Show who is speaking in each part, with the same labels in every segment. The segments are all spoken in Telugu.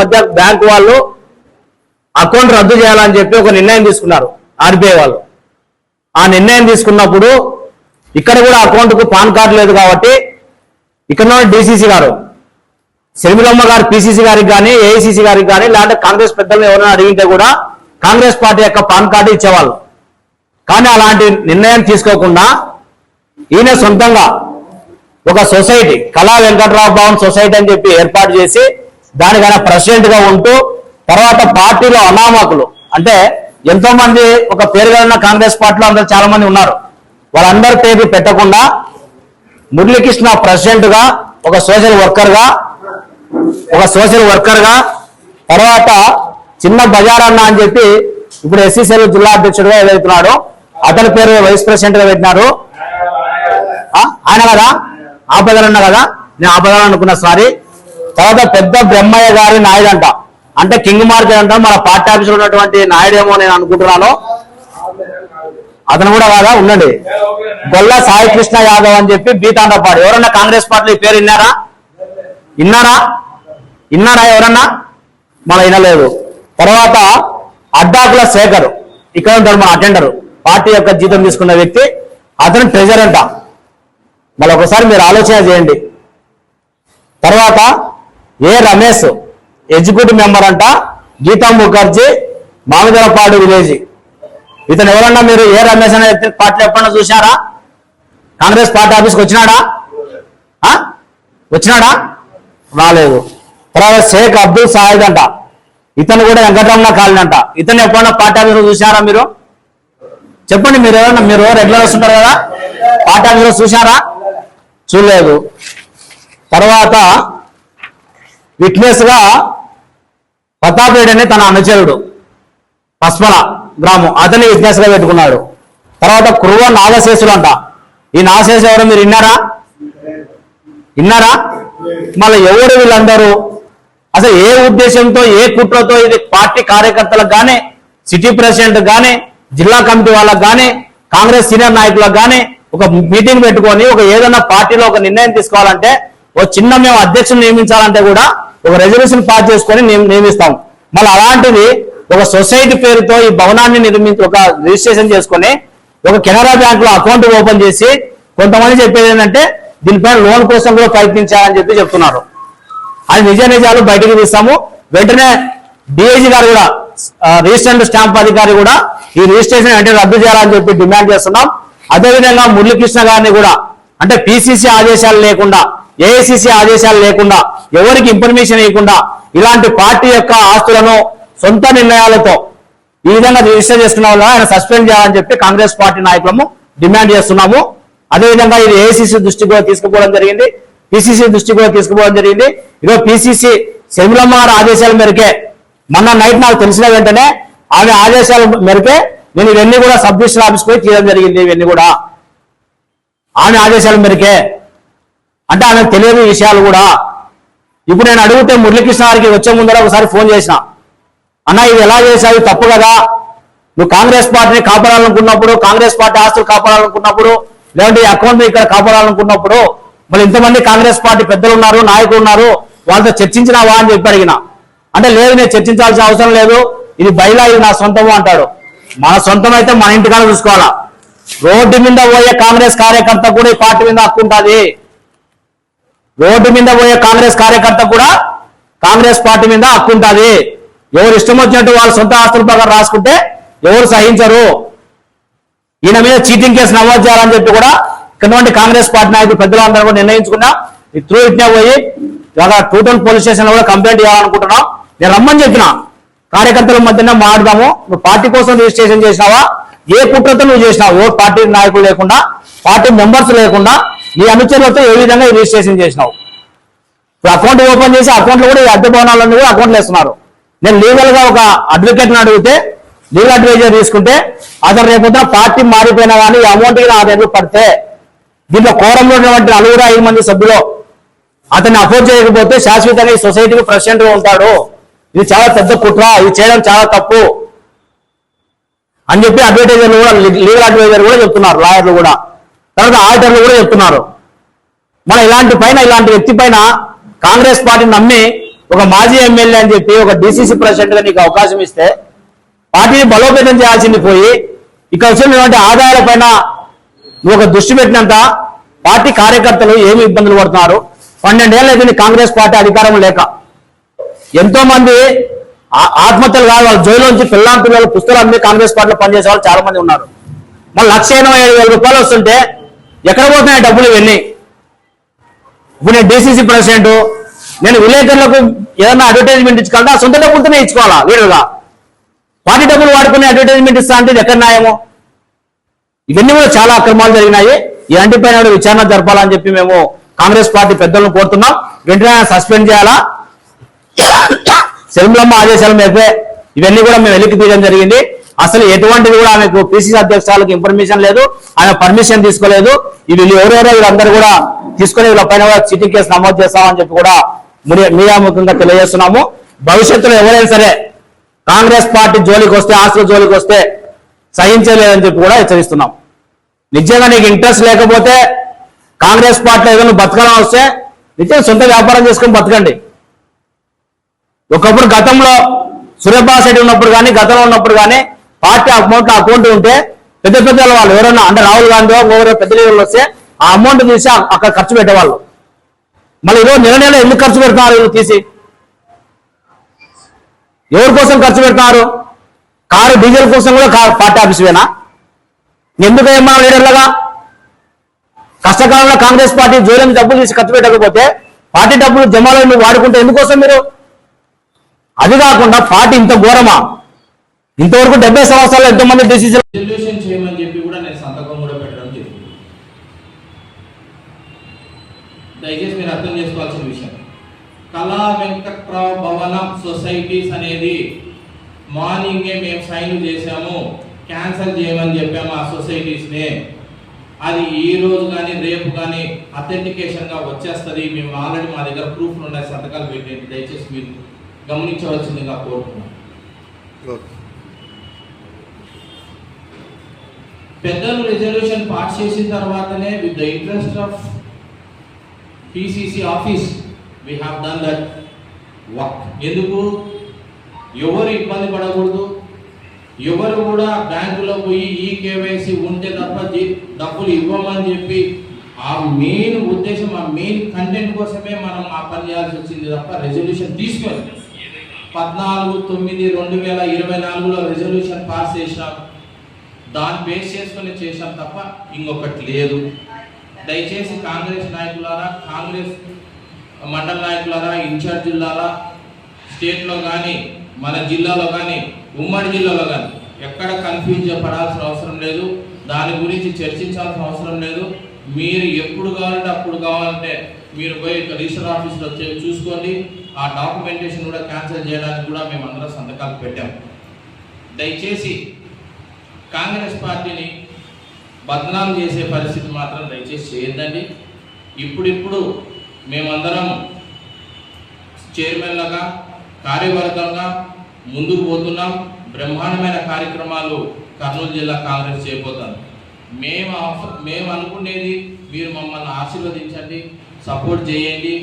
Speaker 1: మధ్య బ్యాంకు వాళ్ళు అకౌంట్ రద్దు చేయాలని చెప్పి ఒక నిర్ణయం తీసుకున్నారు ఆర్బీఐ వాళ్ళు. ఆ నిర్ణయం తీసుకున్నప్పుడు ఇక్కడ కూడా అకౌంట్కు పాన్ కార్డు లేదు కాబట్టి ఇక్కడ డిసిసి గారు శర్మిలమ్మ గారు పిసిసి గారికి కానీ ఏఐసిసి గారికి కానీ లేదంటే కాంగ్రెస్ పెద్దలను ఎవరైనా అడిగింటే కూడా కాంగ్రెస్ పార్టీ యొక్క పాన్ కార్డు ఇచ్చేవాళ్ళు. కానీ అలాంటి నిర్ణయం తీసుకోకుండా ఈయన సొంతంగా ఒక సొసైటీ కళా వెంకట్రావు భవన్ సొసైటీ అని చెప్పి ఏర్పాటు చేసి దానికైనా ప్రెసిడెంట్గా ఉంటూ తర్వాత పార్టీలో అనామకులు. అంటే ఎంతో మంది ఒక పేరుగా ఉన్న కాంగ్రెస్ పార్టీలో అందరూ చాలా మంది ఉన్నారు. వాళ్ళందరి పేరు పెట్టకుండా మురళీకృష్ణ ప్రెసిడెంట్గా ఒక సోషల్ వర్కర్గా ఒక సోషల్ వర్కర్గా తర్వాత చిన్న బజార్ అన్న అని చెప్పి ఇప్పుడు ఎస్సీసీఎల్ జిల్లా అధ్యక్షుడిగా ఏదైతున్నాడో అతని పేరు వైస్ ప్రెసిడెంట్గా పెట్టినారు. ఆయన కదా? ఆపదలన్న కదా? నేను ఆపదాలనుకున్నా సారీ. తర్వాత పెద్ద బ్రహ్మయ్య గారి నాయుడు అంట అంటే కింగ్ మార్కెట్ అంట మన పార్టీ ఆఫీసులో ఉన్నటువంటి నాయుడేమో నేను అనుకుంటున్నాను. అతను కూడా కాదా? ఉండండి. గొల్ల సాయి కృష్ణ యాదవ్ అని చెప్పి బీతాండపాడు. ఎవరన్నా కాంగ్రెస్ పార్టీ ఈ పేరు విన్నారా? విన్నారా? విన్నారా ఎవరన్నా? మన వినలేదు. తర్వాత అడ్డాకుల శేఖర్. ఇక్కడ ఉంటారు మన అటెండర్. పార్టీ యొక్క జీతం తీసుకున్న వ్యక్తి. అతను ట్రెజర్ అంట. మళ్ళీ ఒకసారి మీరు ఆలోచన చేయండి. తర్వాత ఏ రమేష్ ఎగ్జిక్యూటివ్ మెంబర్ అంట గీతా ముఖర్జీ మామిదలపాడు విలేజ్. ఇతను ఎవరన్నా మీరు ఏ రమేష్ అనే పార్టీ ఎప్పుడన్నా చూశారా? కాంగ్రెస్ పార్టీ ఆఫీస్కి వచ్చినాడా? వచ్చినాడా? రాలేదు. తర్వాత షేక్ అబ్దుల్ సాయిద్ అంట. ఇతను కూడా వెంకటరమణ కాలనీ అంట. ఇతను ఎప్పుడన్నా పార్టీ ఆఫీస్లో చూశారా మీరు? చెప్పండి మీరు ఎవరన్నా మీరు రెగ్యులర్ వస్తుంటారు కదా? పార్టీ ఆఫీస్లో చూశారా? చూడలేదు. తర్వాత విట్నెస్గా ప్రతాపేడ్ అనే తన అనుచరుడు. పస్మల గ్రామం. అతని విట్నెస్గా పెట్టుకున్నాడు. తర్వాత కురువ నాగశేషులు అంట ఈ నాగశేషు ఎవరు మీరు విన్నారా? విన్నారా? మళ్ళీ ఎవరు వీళ్ళందరూ? అసలు ఏ ఉద్దేశంతో ఏ కుట్రతో ఇది పార్టీ కార్యకర్తలకు కానీ సిటీ ప్రెసిడెంట్ కానీ జిల్లా కమిటీ వాళ్ళకు కానీ కాంగ్రెస్ సీనియర్ నాయకులకు కానీ ఒక మీటింగ్ పెట్టుకొని ఒక ఏదైనా పార్టీలో ఒక నిర్ణయం తీసుకోవాలంటే ఓ చిన్న మేము అధ్యక్షుని నియమించాలంటే కూడా ఒక రెజల్యూషన్ పాస్ చేసుకొని నియమిస్తాం. మళ్ళీ అలాంటిది ఒక సొసైటీ పేరుతో ఈ భవనాన్ని నిర్మించి ఒక రిజిస్ట్రేషన్ చేసుకొని ఒక కెనరా బ్యాంక్లో అకౌంట్ ఓపెన్ చేసి కొంతమంది చెప్పేది ఏంటంటే దీనిపైన లోన్ కోసం కూడా ప్రయత్నించాలని చెప్పి చెప్తున్నారు. అది నిజ నిజాలు బయటకు తీస్తాము. వెంటనే డిఐజీ గారు కూడా ఆ, స్టాంప్ అధికారి కూడా ఈ రిజిస్ట్రేషన్ అంటే రద్దు చేయాలని చెప్పి డిమాండ్ చేస్తున్నాం. అదేవిధంగా మురళీకృష్ణ గారిని కూడా అంటే పిసిసి ఆదేశాలు లేకుండా ఏఐసిసి ఆదేశాలు లేకుండా ఎవరికి ఇన్ఫర్మేషన్ ఇవ్వకుండా ఇలాంటి పార్టీ యొక్క ఆస్తులను సొంత నిర్ణయాలతో ఈ విధంగా రిజిస్టర్ చేసుకున్న ఆయన సస్పెండ్ చేయాలని చెప్పి కాంగ్రెస్ పార్టీ నాయకులము డిమాండ్ చేస్తున్నాము. అదేవిధంగా ఇది ఏఐసిసి దృష్టి కూడా తీసుకుపోవడం జరిగింది. పిసిసి దృష్టి కూడా తీసుకుపోవడం జరిగింది. ఇదో పిసిసి శర్మిలమ్మ గారి ఆదేశాల మేరకే మొన్న నైట్ నాకు తెలిసిన వెంటనే ఆమె ఆదేశాల మేరకే నేను ఇవన్నీ కూడా సబ్ డివిజనల్ ఆఫీస్ పోయి తీయడం జరిగింది ఇవన్నీ కూడా. ఆమె ఆదేశాల మేరకే అంటే ఆమెకు తెలియని విషయాలు కూడా. ఇప్పుడు నేను అడిగితే మురళీకృష్ణ గారికి వచ్చే ముందర ఒకసారి ఫోన్ చేసిన. అన్న ఇది ఎలా చేశావు? తప్పు కదా. నువ్వు కాంగ్రెస్ పార్టీని కాపాడాలనుకున్నప్పుడు కాంగ్రెస్ పార్టీ ఆస్తులు కాపాడాలనుకున్నప్పుడు లేదంటే ఈ అకౌంట్ ఇక్కడ కాపాడాలనుకున్నప్పుడు మరి ఇంతమంది కాంగ్రెస్ పార్టీ పెద్దలు ఉన్నారు నాయకులు ఉన్నారు వాళ్ళతో చర్చించినావా అని చెప్పి అడిగిన. అంటే లేదు నేను చర్చించాల్సిన అవసరం లేదు. ఇది బయలా ఇది నా సొంతము అంటాడు. మన సొంతం అయితే మన ఇంటికాడ చూసుకోవాలా. రోడ్డు మీద పోయే కాంగ్రెస్ కార్యకర్త కూడా ఈ పార్టీ మీద హక్కు ఉంటుంది రోడ్డు మీద పోయే కాంగ్రెస్ కార్యకర్త కూడా కాంగ్రెస్ పార్టీ మీద హక్కు ఉంటుంది. ఎవరు ఇష్టం వచ్చినట్టు వాళ్ళ సొంత ఆస్తుల ప్రకారం రాసుకుంటే ఎవరు సహించరు. ఈయన మీద చీటింగ్ కేసు నమోదు చేయాలని చెప్పి కూడా ఇక్కడ కాంగ్రెస్ పార్టీ నాయకులు పెద్దలు అందరూ కూడా నిర్ణయించుకున్నా ఈ త్రూ ఇట్నే పోయి ఇవాళ టూటల్ పోలీస్ స్టేషన్ కూడా కంప్లైంట్ చేయాలనుకుంటున్నాం నేను రమ్మని చెప్పిన కార్యకర్తల మధ్యన మాట్లాడదాము. నువ్వు పార్టీ కోసం రిజిస్ట్రేషన్ చేసినావా? ఏ కుట్రతో నువ్వు చేసినావు? ఓ పార్టీ నాయకులు లేకుండా పార్టీ మెంబర్స్ లేకుండా నీ అనుచరులతో ఏ విధంగా రిజిస్ట్రేషన్ చేసినావు? ఇప్పుడు అకౌంట్ ఓపెన్ చేసి అకౌంట్లో కూడా ఈ అద్దె భవనాలన్నీ కూడా అకౌంట్లు వేస్తున్నారు. నేను లీగల్గా ఒక అడ్వకేట్ని అడిగితే లీగల్ అడ్వైజర్ తీసుకుంటే అతను రేపొద్దున పార్టీ మారిపోయినా కానీ ఈ అమౌంట్ నా దగ్గర పడితే దీంట్లో కోరంలో ఉన్నటువంటి నలుగురు ఐదు మంది సభ్యులు అతన్ని అఫోర్డ్ చేయకపోతే శాశ్వతంగా ఈ సొసైటీకి ప్రెసిడెంట్గా ఉంటాడు. ఇది చాలా పెద్ద కుట్ర ఇది చేయడం చాలా తప్పు అని చెప్పి అడ్వర్టైజర్లు కూడా లీగల్ అడ్వైజర్ కూడా చెప్తున్నారు లాయర్లు కూడా. తర్వాత ఆడిటర్లు కూడా చెప్తున్నారు. మన ఇలాంటి పైన ఇలాంటి వ్యక్తి పైన కాంగ్రెస్ పార్టీని నమ్మి ఒక మాజీ ఎమ్మెల్యే అని చెప్పి ఒక డిసిసి ప్రెసిడెంట్గా నీకు అవకాశం ఇస్తే పార్టీని బలోపేతం చేయాల్సింది పోయి ఇక్కడ వచ్చినటువంటి ఆదాయాల పైన నువ్వు ఒక దృష్టి పెట్టినంత పార్టీ కార్యకర్తలు ఏమి ఇబ్బందులు పడుతున్నారు. పన్నెండేళ్ళు అయితే కాంగ్రెస్ పార్టీ అధికారం లేక. ఎంతో మంది ఆ- ఆత్మహత్యలు కాదు వాళ్ళ జైలు పిల్లాం పిల్లలు పుస్తకాలు అమ్మి కాంగ్రెస్ పార్టీలో పనిచేసే వాళ్ళు చాలా మంది ఉన్నారు. మళ్ళీ లక్ష ఎనభై ఐదు వేల రూపాయలు వస్తుంటే ఎక్కడ పోతున్నాయి డబ్బులు ఇవన్నీ? ఇప్పుడు నేను డీసీసీ ప్రెసిడెంట్ నేను విలేకరులకు ఏదైనా అడ్వర్టైజ్మెంట్ ఇచ్చుకోవాలంటే ఆ సొంత డబ్బులతోనే ఇచ్చుకోవాలా లీడర్గా? పార్టీ డబ్బులు వాడుకునే అడ్వర్టైజ్మెంట్ ఇస్తా అంటే ఇది ఎక్కడ న్యాయమో? ఇవన్నీ కూడా చాలా అక్రమాలు జరిగినాయి. ఈ అంటిపైన విచారణ జరపాలని చెప్పి మేము కాంగ్రెస్ పార్టీ పెద్దలను కోరుతున్నాం. వెంటనే సస్పెండ్ చేయాలా? శర్మిలమ్మ ఆదేశాల మేరకే ఇవన్నీ కూడా మేము వెలికి తీయడం జరిగింది. అసలు ఎటువంటిది కూడా ఆమెకు పిసిసి అధ్యక్షులకు ఇన్ఫర్మేషన్ లేదు ఆమె పర్మిషన్ తీసుకోలేదు. వీళ్ళు ఎవరెవరో వీళ్ళందరూ కూడా తీసుకొని వీళ్ళ పైన కూడా చీటింగ్ కేసు నమోదు చేస్తామని చెప్పి కూడా మీడియా- మీడియాముఖంగా తెలియజేస్తున్నాము. భవిష్యత్తులో ఎవరైనా సరే కాంగ్రెస్ పార్టీ జోలికి వస్తే ఆస్తుల జోలికి వస్తే సహించలేదని చెప్పి కూడా హెచ్చరిస్తున్నాం. నిజంగా నీకు ఇంట్రెస్ట్ లేకపోతే కాంగ్రెస్ పార్టీలో ఏదైనా బతకాలని వస్తే నిజంగా సొంత వ్యాపారం చేసుకొని బతకండి. ఒకప్పుడు గతంలో సురేబాబు రెడ్డి ఉన్నప్పుడు కానీ గతంలో ఉన్నప్పుడు కానీ పార్టీ అమౌంట్ అకౌంట్ ఉంటే పెద్ద పెద్ద వాళ్ళు ఎవరైనా అంటే రాహుల్ గాంధీ ఎవరో పెద్ద లీడర్లు వస్తే ఆ అమౌంట్ తీసి అక్కడ ఖర్చు పెట్టేవాళ్ళు. మళ్ళీ ఈరోజు నెల నెల ఎందుకు ఖర్చు పెడుతున్నారు వీళ్ళు తీసి? ఎవరి కోసం ఖర్చు పెడతారు కారు డీజిల్ కోసం కూడా కారు పార్టీ ఆఫీస్ వేనా? ఎందుకు ఏమన్నా లీడర్లుగా కష్టకాలంలో కాంగ్రెస్ పార్టీ జోలిని డబ్బులు తీసి ఖర్చు పెట్టకపోతే పార్టీ డబ్బులు జమాలో వాడుకుంటే ఎందుకోసం మీరు? అది కాకుండా పార్టీ ఇంత ఘోరమా? ఇంతవరకు డెబ్బై సంవత్సరాలు ఎంతో మంది డిసిజన్
Speaker 2: చేయమని చెప్పి కూడా నేను సంతకం కూడా పెట్టడం జరిగింది. దయచేసి మీరు అర్థం చేసుకోవాల్సిన విషయం. కళా వెంకట్రావు భవనం సొసైటీస్ అనేది మార్నింగే మేము సైన్ చేశాము క్యాన్సిల్ చేయమని చెప్పాము ఆ సొసైటీస్ని. అది ఈ రోజు కానీ రేపు కానీ అథెంటికేషన్గా వచ్చేస్తుంది. మేము ఆల్రెడీ మా దగ్గర ప్రూఫ్లు ఉన్నాయి సంతకాలు పెట్టేది దయచేసి మీరు గమనించవలసిందిగా కోరుతున్నాం. పెద్దలు రిజల్యూషన్ పాస్ చేసిన తర్వాతనే with the interest of PCC office we have done that work ఎందుకు? ఎవరు ఇబ్బంది పడకూడదు. ఎవరు కూడా బ్యాంకులో పోయి ఈ కేవైసీ ఉంటే తప్ప డబ్బులు ఇవ్వమని చెప్పి ఆ మెయిన్ ఉద్దేశం ఆ మెయిన్ కంటెంట్ కోసమే మనం ఆ పని చేయాల్సి వచ్చింది తప్ప రెజల్యూషన్ తీసుకొని పద్నాలుగు తొమ్మిది రెండు వేల ఇరవై నాలుగులో రెజల్యూషన్ పాస్ చేసినాం. దాన్ని బేస్ చేసుకొని చేశాం తప్ప ఇంకొకటి లేదు. దయచేసి కాంగ్రెస్ నాయకులారా కాంగ్రెస్ మండల నాయకులారా ఇన్ఛార్జ్ జిల్లాలా స్టేట్లో కానీ మన జిల్లాలో కానీ ఉమ్మడి జిల్లాలో కానీ ఎక్కడ కన్ఫ్యూజ్ పడాల్సిన అవసరం లేదు. దాని గురించి చర్చించాల్సిన అవసరం లేదు. మీరు ఎప్పుడు కావాలంటే అప్పుడు కావాలంటే మీరు పోయి రిజిస్టర్ ఆఫీస్లో చూసుకోండి. ఆ డాక్యుమెంటేషన్ కూడా క్యాన్సిల్ చేయడానికి కూడా మేము అందరం సంతకాలు పెట్టాం. దయచేసి కాంగ్రెస్ పార్టీని బదనాం చేసే పరిస్థితి మాత్రం దయచేసి చేయొద్దండి. ఇప్పుడిప్పుడు మేమందరం చైర్మన్లుగా కార్యవర్గంగా ముందుకు పోతున్నాం. బ్రహ్మాండమైన కార్యక్రమాలు కర్నూలు జిల్లా కాంగ్రెస్ చేయబోతాను మేము మేము అనుకునేది మీరు మమ్మల్ని ఆశీర్వదించండి సపోర్ట్ చేయండి.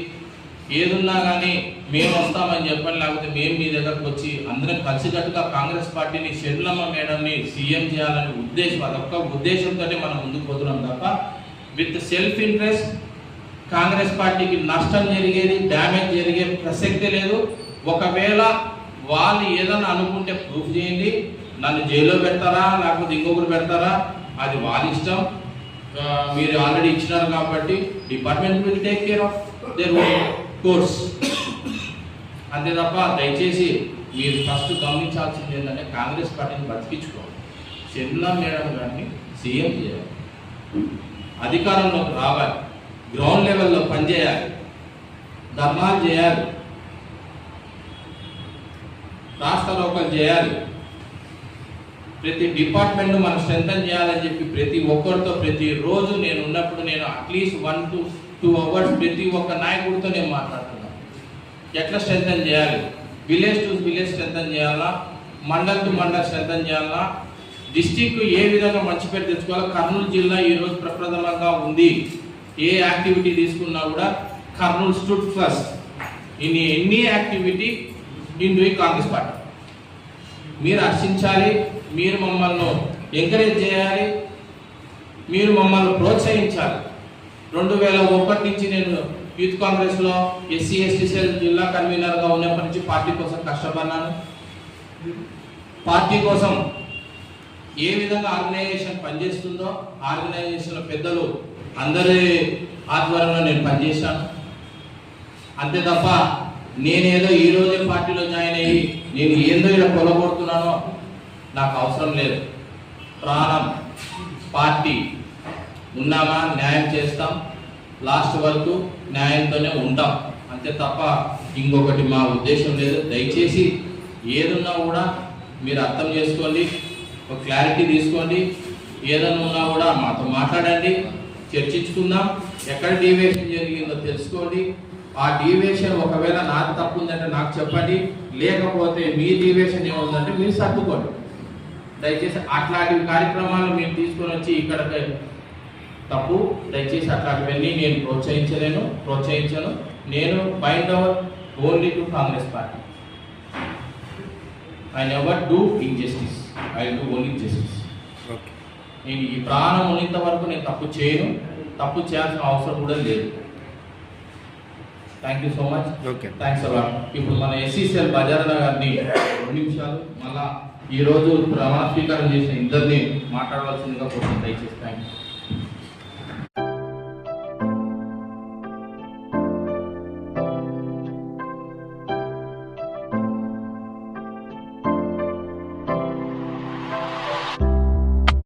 Speaker 2: ఏదున్నా కానీ మేము వస్తామని చెప్పండి లేకపోతే మేము మీ దగ్గరకు వచ్చి అందరం కలిసికట్టుగా కాంగ్రెస్ పార్టీని షెడ్లమ్మ మేడంని సీఎం చేయాలనే ఉద్దేశం అదొక్క ఉద్దేశంతోనే మనం ముందుకు పోతున్నాం తప్ప విత్ సెల్ఫ్ ఇంట్రెస్ట్ కాంగ్రెస్ పార్టీకి నష్టం జరిగేది డ్యామేజ్ జరిగే ప్రసక్తి లేదు. ఒకవేళ వాళ్ళు ఏదైనా అనుకుంటే ప్రూఫ్ చేయండి. నన్ను జైల్లో పెడతారా లేకపోతే ఇంకొకరు పెడతారా అది వాళ్ళ ఇష్టం. మీరు ఆల్రెడీ ఇచ్చినారు కాబట్టి department will take care of their course. అంతే తప్ప దయచేసి మీరు ఫస్ట్ గమనించాల్సింది ఏంటంటే కాంగ్రెస్ పార్టీని బతికించుకోవాలి. షెడ్లా మేడం గారిని సీఎం చేయాలి. అధికారంలోకి రావాలి. గ్రౌండ్ లెవెల్లో పనిచేయాలి. ధర్నాలు చేయాలి. రాష్ట్ర లోకల్ చేయాలి. ప్రతి డిపార్ట్మెంట్ మనం స్ట్రెంగ్ చేయాలని చెప్పి ప్రతి ఒక్కరితో ప్రతి రోజు నేను ఉన్నప్పుడు నేను at least one to two hours ప్రతి ఒక్క నాయకుడితో నేను మాట్లాడుతున్నాను ఎట్లా స్ట్రెంథన్ చేయాలి? విలేజ్ టు విలేజ్ స్ట్రెంథన్ చేయాలా? మండల్ టు మండల్ స్ట్రెంథన్ చేయాలా? డిస్టిక్ ఏ విధంగా మంచి పేరు తెచ్చుకోవాలో కర్నూలు జిల్లా ఈ రోజు ప్రప్రథమంగా ఉంది. ఏ యాక్టివిటీ తీసుకున్నా కూడా Kurnool stood first. In any activity in doing Congress party. మీరు హర్షించాలి మీరు మమ్మల్ని ఎంకరేజ్ చేయాలి మీరు మమ్మల్ని ప్రోత్సహించాలి. రెండు వేల ఒకటి నుంచి నేను యూత్ కాంగ్రెస్లో ఎస్సీ ఎస్టీ సెల్ జిల్లా కన్వీనర్గా ఉన్నప్పటి నుంచి పార్టీ కోసం కష్టపడినాను పార్టీ కోసం ఏ విధంగా ఆర్గనైజేషన్ పనిచేస్తుందో ఆర్గనైజేషన్ పెద్దలు అందరి ఆధ్వర్యంలో నేను పనిచేశాను. అంతే తప్ప నేనేదో ఈ రోజే పార్టీలో జాయిన్ అయ్యి నేను ఏందో ఇలా కొలగొడుతున్నానో నాకు అవసరం లేదు. ప్రాణం పార్టీ. ఉన్నామా? న్యాయం చేస్తాం. లాస్ట్ వరకు న్యాయంతోనే ఉంటాం. అంతే తప్ప ఇంకొకటి మా ఉద్దేశం లేదు. దయచేసి ఏదున్నా కూడా మీరు అర్థం చేసుకోండి. ఒక క్లారిటీ తీసుకోండి. ఏదైనా ఉన్నా కూడా మాతో మాట్లాడండి. చర్చించుకుందాం. ఎక్కడ డీవియేషన్ జరిగిందో తెలుసుకోండి. ఆ డీవియేషన్ ఒకవేళ నాకు తప్పు ఉందంటే నాకు చెప్పండి. లేకపోతే మీ డీవియేషన్ ఏముందంటే మీరు సర్దుకోండి. దయచేసి అట్లాంటి కార్యక్రమాలు మీరు తీసుకొని వచ్చి ఇక్కడ తప్పు. దయచేసి అట్లాంటివన్నీ నేను ప్రోత్సహించలేను ప్రోత్సహించను. నేను bind our only to Congress party. I never do injustice. I do only justice నేను ఈ ప్రాణం ఉన్నంత వరకు నేను తప్పు చేయను. తప్పు చేయాల్సిన అవసరం కూడా లేదు. Thank you so much
Speaker 3: okay.
Speaker 2: Thanks a lot ఇప్పుడు మన ఎస్సీసీఎల్ బజార్ల గారిని రెండు నిమిషాలు మళ్ళా ఈ రోజు ప్రమాణ స్వీకారం చేసిన ఇద్దరిని మాట్లాడవలసిందిగా కోరుతున్నాను. దయచేసి థ్యాంక్ యూ